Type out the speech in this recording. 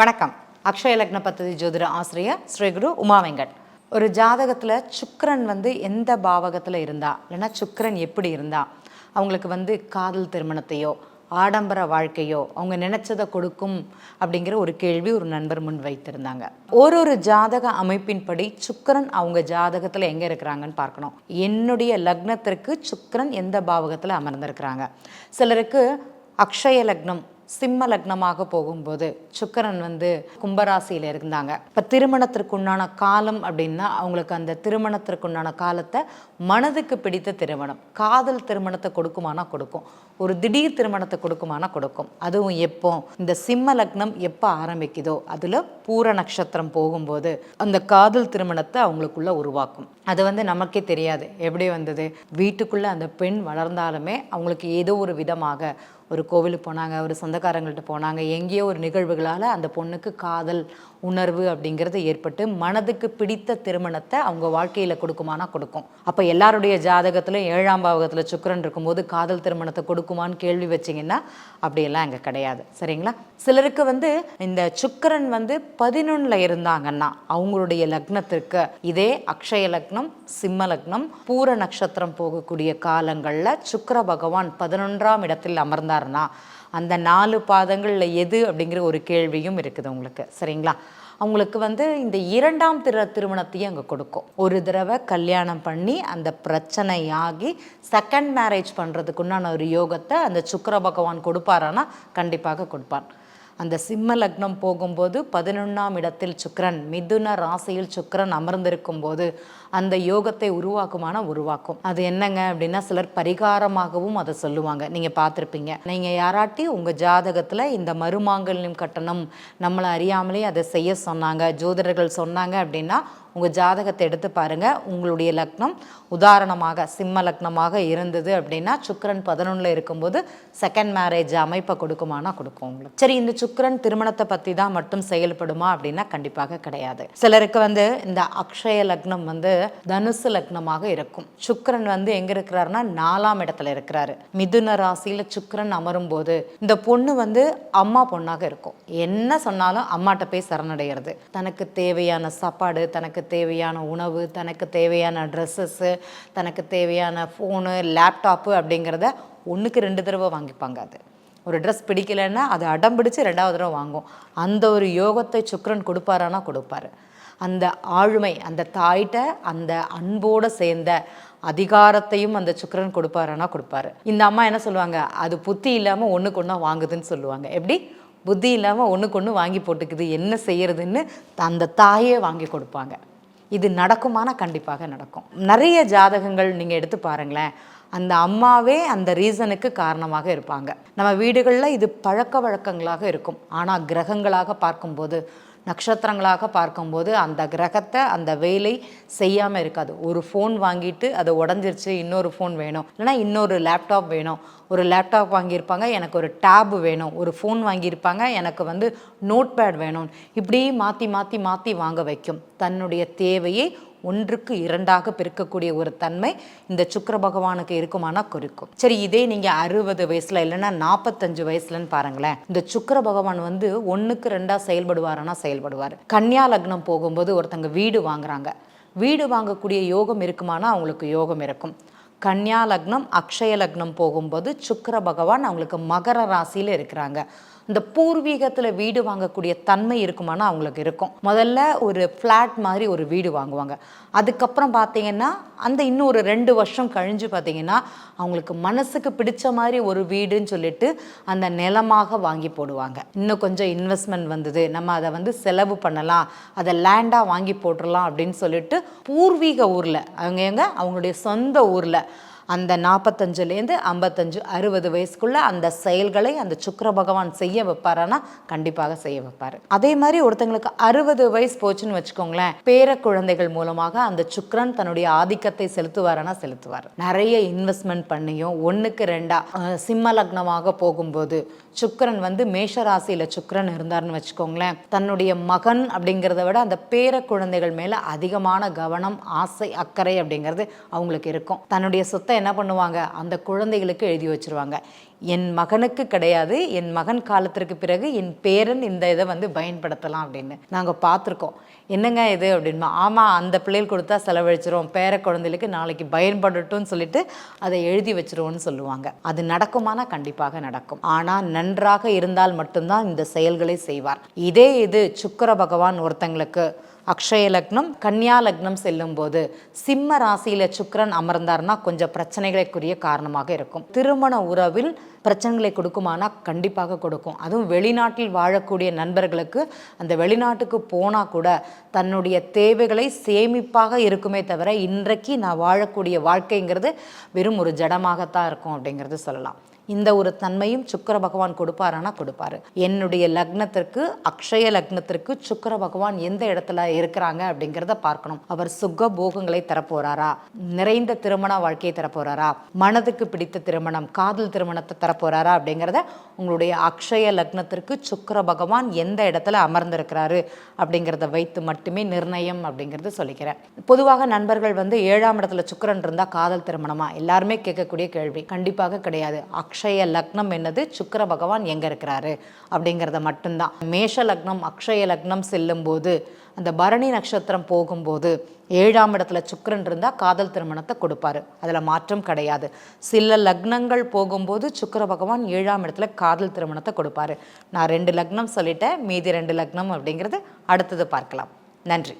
வணக்கம். அக்ஷய லக்ன பத்ததி ஜோதிட ஆசிரியர் ஸ்ரீகுரு உமா வெங்கட். ஒரு ஜாதகத்தில் சுக்கரன் வந்து எந்த பாவகத்தில் இருந்தா? இல்லைன்னா சுக்கரன் எப்படி இருந்தா? அவங்களுக்கு வந்து காதல் திருமணத்தையோ ஆடம்பர வாழ்க்கையோ அவங்க நினச்சதை கொடுக்கும் அப்படிங்கிற ஒரு கேள்வி ஒரு நண்பர் முன் வைத்திருந்தாங்க. ஒரு ஒரு ஜாதக அமைப்பின்படி சுக்கரன் அவங்க ஜாதகத்தில் எங்கே இருக்கிறாங்கன்னு பார்க்கணும். என்னுடைய லக்னத்திற்கு சுக்கரன் எந்த பாவகத்தில் அமர்ந்திருக்கிறாங்க? சிலருக்கு அக்ஷய லக்னம் சிம்ம லக்னமாக போகும்போது சுக்கரன் வந்து கும்பராசியில் இருந்தாங்க. இப்போ திருமணத்திற்குண்டான காலம் அப்படின்னா அவங்களுக்கு அந்த திருமணத்திற்குண்டான காலத்தை மனதுக்கு பிடித்த திருமணம். காதல் திருமணத்தை கொடுக்குமானா கொடுக்கும். ஒரு திடீர் திருமணத்தை கொடுக்குமானா கொடுக்கும். அதுவும் எப்போ? இந்த சிம்ம லக்னம் எப்போ ஆரம்பிக்குதோ? அதில் பூர நட்சத்திரம் போகும்போது அந்த காதல் திருமணத்தை அவங்களுக்குள்ள உருவாக்கும். அது வந்து நமக்கே தெரியாது. எப்படி வந்தது? வீட்டுக்குள்ளே அந்த பெண் வளர்ந்தாலுமே அவங்களுக்கு ஏதோ ஒரு விதமாக ஒரு கோவிலுக்கு போனாங்க ஒரு சொந்தக்காரங்கள்ட்ட போனாங்க எங்கேயோ ஒரு நிகழ்வுகளால் அந்த பொண்ணுக்கு காதல் உணர்வு அப்படிங்கிறது ஏற்பட்டு மனதுக்கு பிடித்த திருமணத்தை அவங்க வாழ்க்கையில் கொடுக்குமானா கொடுக்கும். அப்போ எல்லாருடைய ஜாதகத்திலும் ஏழாம் பாவகத்தில் சுக்கரன் இருக்கும்போது காதல் திருமணத்தை கொடுக்குமான்னு கேள்வி வச்சிங்கன்னா அப்படியெல்லாம் அங்கே கிடையாது. சரிங்களா? சிலருக்கு வந்து இந்த சுக்கரன் வந்து பதினொன்னில் இருந்தாங்கன்னா அவங்களுடைய லக்னத்திற்கு இதே அக்ஷய லக்னம் சிம்ம லக்னம் பூர நட்சத்திரம் போகக்கூடிய காலங்களில் சுக்கர பகவான் பதினொன்றாம் இடத்தில் அமர்ந்தார்னா அந்த நாலு பாதங்களில் எது அப்படிங்கிற ஒரு கேள்வியும் இருக்குது உங்களுக்கு. சரிங்களா? அவங்களுக்கு வந்து இந்த இரண்டாம் திரு திருமணத்தையும் அங்கே கொடுக்கும். ஒரு தடவை கல்யாணம் பண்ணி அந்த பிரச்சனையாகி செகண்ட் மேரேஜ் பண்ணுறதுக்குண்டான ஒரு யோகத்தை அந்த சுக்கர பகவான் கொடுப்பாரானா கண்டிப்பாக கொடுப்பான் அந்த சிம்ம லக்னம் போகும்போது பதினொன்றாம் இடத்தில் சுக்ரன் மிதுன ராசியில் சுக்ரன் அமர்ந்திருக்கும் போது அந்த யோகத்தை உருவாக்குமான உருவாக்கும். அது என்னங்க அப்படின்னா சிலர் பரிகாரமாகவும் அதை சொல்லுவாங்க. நீங்கள் பார்த்துருப்பீங்க. நீங்கள் யாராட்டி உங்கள் ஜாதகத்தில் இந்த மருமாங்கல்யம் கட்டணம் நம்மளை அறியாமலே அதை செய்ய சொன்னாங்க ஜோதிடர்கள் சொன்னாங்க அப்படின்னா உங்கள் ஜாதகத்தை எடுத்து பாருங்கள் உங்களுடைய லக்னம் உதாரணமாக சிம்ம லக்னமாக இருந்தது அப்படின்னா சுக்கிரன் பதினொன்றில் இருக்கும்போது செகண்ட் மேரேஜ் அமைப்பை கொடுக்குமானா கொடுக்கும் உங்களுக்கு. சரி இந்த சுக்கரன் திருமணத்தை பற்றி தான் மட்டும் செயல்படுமா அப்படின்னா கண்டிப்பாக கிடையாது. சிலருக்கு வந்து இந்த அக்ஷய லக்னம் வந்து தனுசு லக்னமாக இருக்கும். சுக்கரன் வந்து எங்கே இருக்கிறாருன்னா நாலாம் இடத்துல இருக்கிறாரு. மிதுன ராசியில் சுக்கரன் அமரும் போது இந்த பொண்ணு வந்து அம்மா பொண்ணாக இருக்கும். என்ன சொன்னாலும் அம்மாட்ட போய் சரணடைகிறது தனக்கு தேவையான சாப்பாடு தனக்கு தேவையான உணவு தனக்கு தேவையான ட்ரெஸ்ஸஸ்ஸு தனக்கு தேவையான ஃபோனு லேப்டாப்பு அப்படிங்கிறத ஒன்றுக்கு ரெண்டு தடவை வாங்கிப்பாங்க அது. ஒரு ட்ரெஸ் பிடிக்கலைன்னா அது அடம் பிடிச்சு ரெண்டாவது தடவை வாங்கும். அந்த ஒரு யோகத்தை சுக்கரன் கொடுப்பாரானா? கொடுப்பாரு. அந்த ஆளுமை அந்த தாய்கிட்ட அந்த அன்போடு சேர்ந்த அதிகாரத்தையும் அந்த சுக்கரன் கொடுப்பாருன்னா கொடுப்பாரு. இந்த அம்மா என்ன சொல்லுவாங்க? அது புத்தி இல்லாமல் ஒன்றுக்கு ஒன்றா வாங்குதுன்னு சொல்லுவாங்க. எப்படி? புத்தி இல்லாமல் ஒன்றுக்கு ஒன்று வாங்கி போட்டுக்குது. என்ன செய்யறதுன்னு அந்த தாயே வாங்கி கொடுப்பாங்க. இது நடக்குமானா கண்டிப்பாக நடக்கும். நிறைய ஜாதகங்கள் நீங்கள் எடுத்து பாருங்களேன். அந்த அம்மாவே அந்த ரீசனுக்கு காரணமாக இருப்பாங்க. நம்ம வீடுகளில் இது பழக்க வழக்கங்களாக இருக்கும். ஆனால் கிரகங்களாக பார்க்கும்போது நட்சத்திரங்களாக பார்க்கும்போது அந்த கிரகத்தை அந்த வேலை செய்யாமல் இருக்காது. ஒரு ஃபோன் வாங்கிட்டு அது உடஞ்சிருச்சு இன்னொரு ஃபோன் வேணும். இல்லைனா இன்னொரு லேப்டாப் வேணும். ஒரு லேப்டாப் வாங்கியிருப்பாங்க எனக்கு ஒரு டேப் வேணும். ஒரு ஃபோன் வாங்கியிருப்பாங்க எனக்கு வந்து நோட் பேட் வேணும். இப்படி மாற்றி மாற்றி மாற்றி வாங்க வைக்கும். தன்னுடைய தேவையை ஒன்றுக்கு இரண்டாக பெருக்கக்கூடிய ஒரு தன்மை இந்த சுக்கர பகவானுக்கு இருக்குமானா குறிக்கும். சரி இதே நீங்கள் அறுபது வயசில் இல்லைன்னா நாற்பத்தஞ்சு வயசுலன்னு பாருங்களேன். இந்த சுக்கர பகவான் வந்து ஒன்றுக்கு ரெண்டாக செயல்படுவாருன்னா செயல்படுவார். கன்னியா லக்னம் போகும்போது ஒருத்தங்க வீடு வாங்குறாங்க. வீடு வாங்கக்கூடிய யோகம் இருக்குமானா அவங்களுக்கு யோகம் இருக்கும். கன்னியா லக்னம் அக்ஷய லக்னம் போகும்போது சுக்கர பகவான் அவங்களுக்கு மகர ராசியில் இருக்கிறாங்க. இந்த பூர்வீகத்தில் வீடு வாங்கக்கூடிய தன்மை இருக்குமானா அவங்களுக்கு இருக்கும். முதல்ல ஒரு ஃப்ளாட் மாதிரி ஒரு வீடு வாங்குவாங்க. அதுக்கப்புறம் பார்த்தீங்கன்னா அந்த இன்னும் ஒரு ரெண்டு வருஷம் கழிஞ்சு பார்த்தீங்கன்னா அவங்களுக்கு மனசுக்கு பிடிச்ச மாதிரி ஒரு வீடுன்னு சொல்லிட்டு அந்த நிலமாக வாங்கி போடுவாங்க. இன்னும் கொஞ்சம் இன்வெஸ்ட்மெண்ட் வந்தது. நம்ம அதை வந்து செலவு பண்ணலாம். அதை லேண்டாக வாங்கி போட்டுடலாம் அப்படின்னு சொல்லிட்டு பூர்வீக ஊரில் அவங்க எங்க அவங்களுடைய சொந்த ஊரில் அந்த நாற்பத்தஞ்சுலேருந்து ஐம்பத்தஞ்சு அறுபது வயசுக்குள்ளே அந்த செயல்களை அந்த சுக்கர பகவான் செய்ய வைப்பாரானா? கண்டிப்பாக செய்ய வைப்பார். அதே மாதிரி ஒருத்தங்களுக்கு அறுபது வயசு போச்சுன்னு வச்சுக்கோங்களேன் பேர குழந்தைகள் மூலமாக அந்த சுக்கரன் தன்னுடைய ஆதிக்கத்தை செலுத்துவாரனா? செலுத்துவார். நிறைய இன்வெஸ்ட்மெண்ட் பண்ணியும் ஒன்றுக்கு ரெண்டா சிம்ம லக்னமாக போகும்போது சுக்கரன் வந்து மேஷ ராசியில் சுக்கிரன் இருந்தார்னு வச்சுக்கோங்களேன் தன்னுடைய மகன் அப்படிங்கிறத விட அந்த பேர குழந்தைகள் மேலே அதிகமான கவனம் ஆசை அக்கறை அப்படிங்கிறது அவங்களுக்கு இருக்கும். தன்னுடைய சொத்தை என்ன பண்ணுவாங்க? அந்த குழந்தைகளுக்கு எழுதி வச்சிருவாங்க. என் மகனுக்கு கிடையாது என் மகன் காலத்திற்கு பிறகு என் பேரன் இந்த இதை வந்து பயன்படுத்தலாம் அப்படின்னு நாங்கள் பார்த்துருக்கோம். என்னங்க இது அப்படின்மா ஆமாம் அந்த பிள்ளைகள் கொடுத்தா செலவழிச்சிரும் பேர குழந்தைகளுக்கு நாளைக்கு பயன்படட்டும்னு சொல்லிட்டு அதை எழுதி வச்சிருவோம்னு சொல்லுவாங்க. அது நடக்குமானா கண்டிப்பாக நடக்கும். ஆனால் நன்றாக இருந்தால் மட்டும்தான் இந்த செயல்களை செய்வார். இதே இது சுக்கர பகவான் ஒருத்தங்களுக்கு அக்ஷய லக்னம் கன்னியா லக்னம் செல்லும்போது சிம்ம ராசியில் சுக்கரன் அமர்ந்தார்னா கொஞ்சம் பிரச்சனைகளுக்குரிய காரணமாக இருக்கும். திருமண உறவில் பிரச்சனைகளை கொடுக்குமானா கண்டிப்பாக கொடுக்கும். அதுவும் வெளிநாட்டில் வாழக்கூடிய நண்பர்களுக்கு அந்த வெளிநாட்டுக்கு போனால் கூட தன்னுடைய தேவைகளை சேமிப்பாக இருக்குமே தவிர இன்றைக்கு நான் வாழக்கூடிய வாழ்க்கைங்கிறது வெறும் ஒரு ஜடமாகத்தான் இருக்கும் அப்படிங்கிறது சொல்லலாம். இந்த ஒரு தன்மையும் சுக்கர பகவான் கொடுப்பாரானா? கொடுப்பாரு. என்னுடைய லக்னத்திற்கு அக்ஷய லக்னத்திற்கு சுக்கர பகவான் எந்த இடத்துல இருக்கிறாங்க அப்படிங்கிறத பார்க்கணும். அவர் சுக போகங்களை தரப்போறாரா? நிறைந்த திருமண வாழ்க்கையை தரப்போறாரா? மனதுக்கு பிடித்த திருமணம் காதல் திருமணத்தை தரப்போறாரா அப்படிங்கிறத உங்களுடைய அக்ஷய லக்னத்திற்கு சுக்கர பகவான் எந்த இடத்துல அமர்ந்திருக்கிறாரு அப்படிங்கிறத வைத்து மட்டுமே நிர்ணயம் அப்படிங்கிறது சொல்லிக்கிறேன். பொதுவாக நண்பர்கள் வந்து ஏழாம் இடத்துல சுக்கரன் இருந்தால் காதல் திருமணமா? எல்லாருமே கேட்கக்கூடிய கேள்வி. கண்டிப்பாக கிடையாது. அக்ஷ அக்ஷய லக்னம் என்னது? சுக்கர பகவான் எங்கே இருக்கிறாரு? அப்படிங்கிறத மட்டும்தான். மேஷ லக்னம் அக்ஷய லக்னம் செல்லும்போது அந்த பரணி நட்சத்திரம் போகும்போது ஏழாம் இடத்துல சுக்கரன் இருந்தால் காதல் திருமணத்தை கொடுப்பாரு. அதில் மாற்றம் கிடையாது. சில லக்னங்கள் போகும்போது சுக்கர பகவான் ஏழாம் இடத்துல காதல் திருமணத்தை கொடுப்பாரு. நான் ரெண்டு லக்னம் சொல்லிட்டேன் மீதி ரெண்டு லக்னம் அப்படிங்கிறது அடுத்தது பார்க்கலாம். நன்றி.